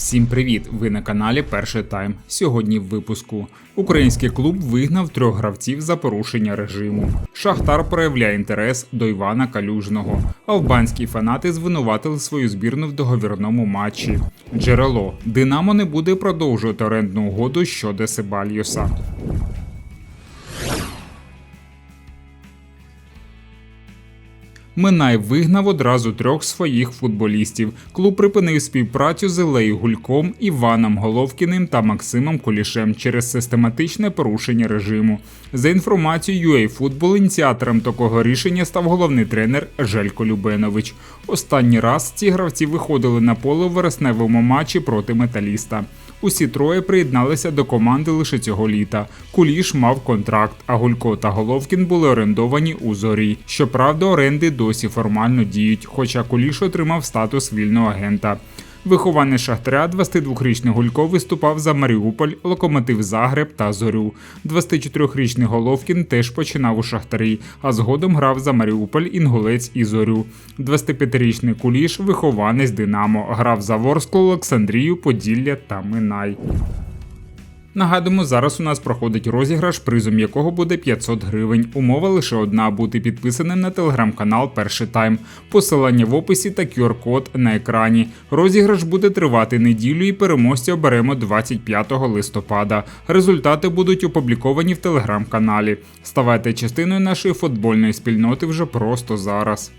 Всім привіт! Ви на каналі Перший Тайм. Сьогодні в випуску український клуб вигнав трьох гравців за порушення режиму. Шахтар проявляє інтерес до Івана Калюжного. Албанські фанати звинуватили свою збірну в договірному матчі. Джерело Динамо не буде продовжувати орендну угоду щодо Себальйоса. Минай вигнав одразу трьох своїх футболістів. Клуб припинив співпрацю з Елею Гульком, Іваном Головкіним та Максимом Кулішем через систематичне порушення режиму. За інформацією UA ініціатором такого рішення став головний тренер Желько Любенович. Останній раз ці гравці виходили на поле в вересневому матчі проти металіста. Усі троє приєдналися до команди лише цього літа. Куліш мав контракт, а Гулько та Головкін були орендовані у зорі. Щоправда, оренди досі формально діють, хоча Куліш отримав статус вільного агента. Вихованець Шахтаря 22-річний Гулько виступав за Маріуполь, Локомотив Загреб та Зорю. 24-річний Головкін теж починав у Шахтарі, а згодом грав за Маріуполь, Інгулець і Зорю. 25-річний Куліш, вихованець Динамо, грав за Ворсклу, Олександрію, Поділля та Минай. Нагадуємо, зараз у нас проходить розіграш, призом якого буде 500 гривень. Умова лише одна бути підписаним на телеграм-канал Перший тайм. Посилання в описі та QR-код на екрані. Розіграш буде тривати неділю і переможця оберемо 25 листопада. Результати будуть опубліковані в телеграм-каналі. Ставайте частиною нашої футбольної спільноти вже просто зараз.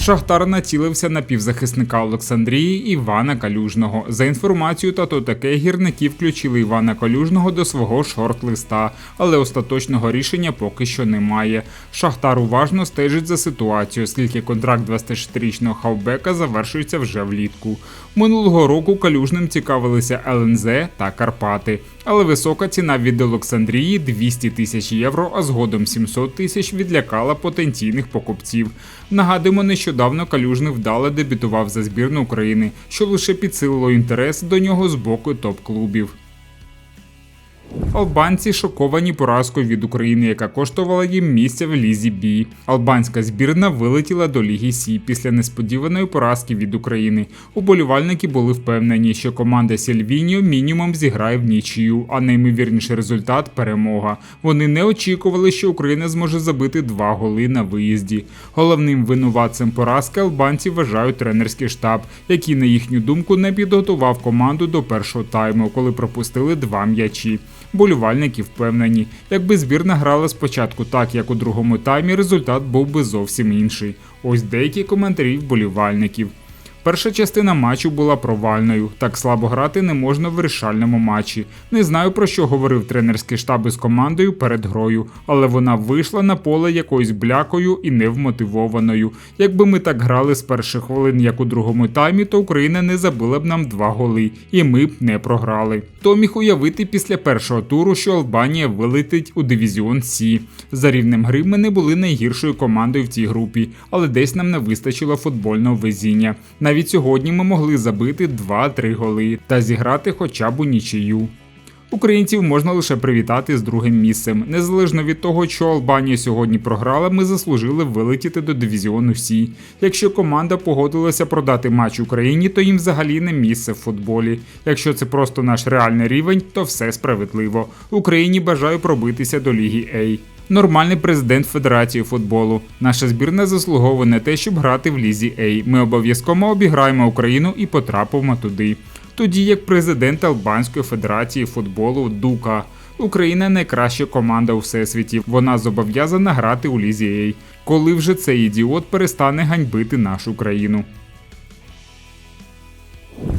Шахтар націлився на півзахисника Олександрії Івана Калюжного. За інформацією та таке гірники включили Івана Калюжного до свого шорт-листа, але остаточного рішення поки що немає. Шахтар уважно стежить за ситуацією, оскільки контракт 26-річного хавбека завершується вже влітку. Минулого року калюжним цікавилися ЛНЗ та Карпати, але висока ціна від Олександрії 200 тисяч євро, а згодом 700 тисяч відлякала потенційних покупців. Нагадуємо, нещодавно Калюжний вдало дебютував за збірну України, що лише підсилило інтерес до нього з боку топ-клубів. Албанці шоковані поразкою від України, яка коштувала їм місця в лізі Бі. Албанська збірна вилетіла до Ліги Сі після несподіваної поразки від України. Уболівальники були впевнені, що команда Сільвіньо мінімум зіграє в нічию, а наймовірніший результат перемога. Вони не очікували, що Україна зможе забити два голи на виїзді. Головним винуватцем поразки албанці вважають тренерський штаб, який, на їхню думку, не підготував команду до першого тайму, коли пропустили два м'ячі. Болівальники впевнені, якби збірна грала спочатку так, як у другому таймі, результат був би зовсім інший. Ось деякі коментарі вболівальників. Перша частина матчу була провальною. Так слабо грати не можна в вирішальному матчі. Не знаю про що говорив тренерський штаб із командою перед грою, але вона вийшла на поле якоюсь блякою і невмотивованою. Якби ми так грали з перших хвилин, як у другому таймі, то Україна не забила б нам два голи, і ми б не програли. То міг уявити після першого туру, що Албанія вилетить у дивізіон Сі. За рівнем гри ми не були найгіршою командою в цій групі, але десь нам не вистачило футбольного везіння. Навіть сьогодні ми могли забити 2-3 голи та зіграти хоча б у нічию. Українців можна лише привітати з другим місцем. Незалежно від того, що Албанія сьогодні програла, ми заслужили вилетіти до дивізіону Сі. Якщо команда погодилася продати матч Україні, то їм взагалі не місце в футболі. Якщо це просто наш реальний рівень, то все справедливо. Україні бажаю пробитися до Ліги А нормальний президент Федерації футболу. Наша збірна заслуговує на те, щоб грати в лізі А. Ми обов'язково обіграємо Україну і потрапимо туди. Тоді як президент Албанської федерації футболу Дука. Україна найкраща команда у всесвіті. Вона зобов'язана грати у лізі А. Коли вже цей ідіот перестане ганьбити нашу країну.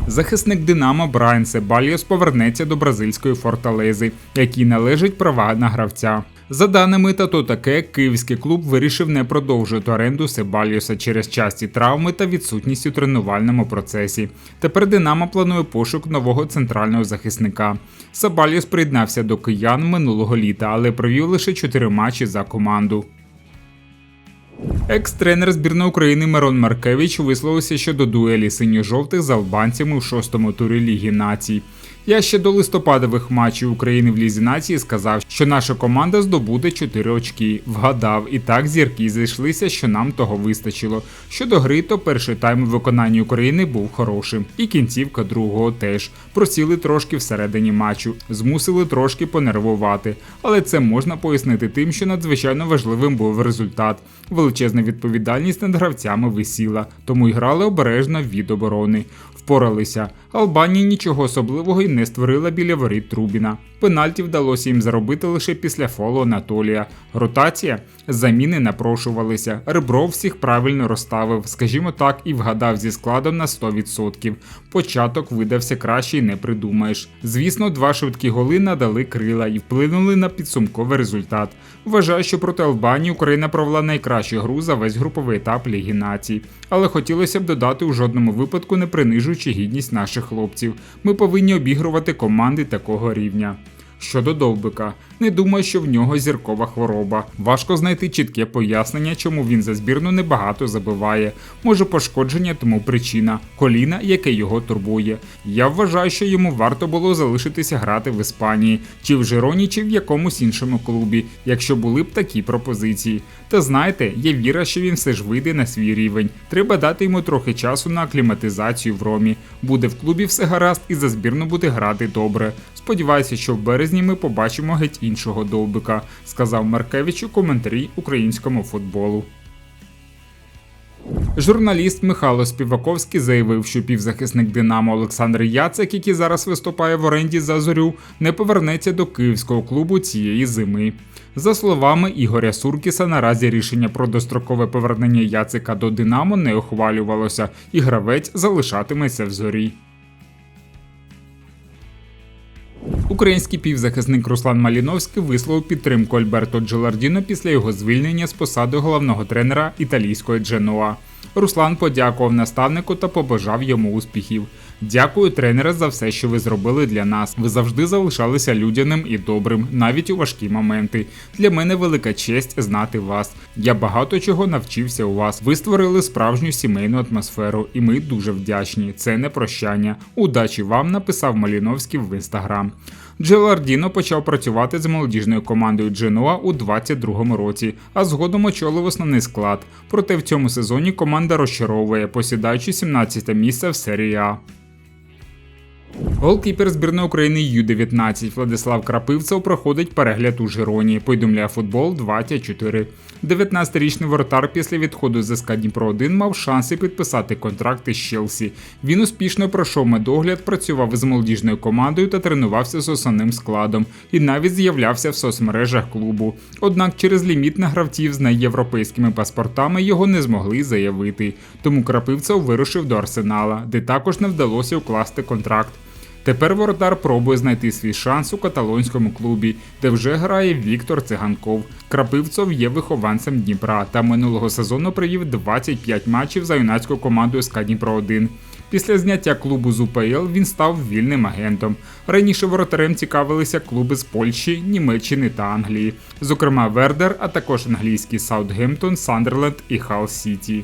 Захисник Динамо Брайан Себальйос повернеться до бразильської форталези, якій належить права на гравця. За даними Тато таке, київський клуб вирішив не продовжувати оренду Себальйоса через часті травми та відсутність у тренувальному процесі. Тепер Динамо планує пошук нового центрального захисника. Себальйос приєднався до киян минулого літа, але провів лише 4 матчі за команду. Екс-тренер збірної України Мирон Маркевич висловився щодо дуелі синьо-жовтих з албанцями у шостому турі Ліги націй. Я ще до листопадових матчів України в Лізі нації сказав, що наша команда здобуде 4 очки. Вгадав, і так зірки зійшлися, що нам того вистачило. Щодо гри, то перший тайм у виконанні України був хорошим, і кінцівка другого теж. Просіли трошки всередині матчу, змусили трошки понервувати. Але це можна пояснити тим, що надзвичайно важливим був результат. Величезна відповідальність над гравцями висіла, тому й грали обережно від оборони. Впоралися. Албанія нічого особливого й не створила біля воріт Трубіна. Пенальті вдалося їм заробити лише після фолу Анатолія. Ротація заміни напрошувалися. Ребров всіх правильно розставив, скажімо так, і вгадав зі складом на 100%. Початок видався краще й не придумаєш. Звісно, два швидкі голи надали крила і вплинули на підсумковий результат. Вважаю, що проти Албанії Україна провела найкращу гру за весь груповий етап Ліги націй. Але хотілося б додати у жодному випадку не принижуючи гідність наших хлопців. Ми повинні обігрувати команди такого рівня. Щодо Довбика, не думаю, що в нього зіркова хвороба. Важко знайти чітке пояснення, чому він за збірну небагато забиває. Може пошкодження тому причина коліна, яке його турбує. Я вважаю, що йому варто було залишитися грати в Іспанії, чи в Жироні, чи в якомусь іншому клубі, якщо були б такі пропозиції. Та знаєте, є віра, що він все ж вийде на свій рівень. Треба дати йому трохи часу на акліматизацію в Ромі. Буде в клубі все гаразд і за збірну буде грати добре. Сподіваюся, що в березні ми побачимо геть іншого довбика, сказав Маркевич у коментарі українському футболу. Журналіст Михайло Співаковський заявив, що півзахисник Динамо Олександр Яцек, який зараз виступає в оренді за зорю, не повернеться до київського клубу цієї зими. За словами Ігоря Суркіса, наразі рішення про дострокове повернення Яцика до Динамо не ухвалювалося, і гравець залишатиметься в зорі. Український півзахисник Руслан Маліновський висловив підтримку Альберто Джелардіно після його звільнення з посади головного тренера італійської Дженуа. Руслан подякував наставнику та побажав йому успіхів. Дякую, тренере, за все, що ви зробили для нас. Ви завжди залишалися людяним і добрим, навіть у важкі моменти. Для мене велика честь знати вас. Я багато чого навчився у вас. Ви створили справжню сімейну атмосферу, і ми дуже вдячні. Це не прощання. Удачі вам написав Маліновський в інстаграм. Джелардіно почав працювати з молодіжною командою Дженуа у 22-му році, а згодом очолив основний склад. Проте в цьому сезоні команда розчаровує, посідаючи 17 місце в серії А. Голкіпер збірної України Ю-19 Владислав Крапивцев проходить перегляд у Жироні. Повідомляє футбол 24. 19-річний воротар після відходу з СК Дніпро 1 мав шанси підписати контракт із Челсі. Він успішно пройшов медогляд, працював з молодіжною командою та тренувався з основним складом, і навіть з'являвся в соцмережах клубу. Однак через ліміт на гравців з неєвропейськими паспортами його не змогли заявити. Тому Крапивцев вирушив до Арсенала, де також не вдалося укласти контракт. Тепер воротар пробує знайти свій шанс у каталонському клубі, де вже грає Віктор Циганков. Крапивцов є вихованцем Дніпра та минулого сезону привів 25 матчів за юнацькою командою СК Дніпро 1. Після зняття клубу з УПЛ він став вільним агентом. Раніше воротарем цікавилися клуби з Польщі, Німеччини та Англії, зокрема Вердер, а також англійський Саутгемптон, Сандерленд і Халл Сіті.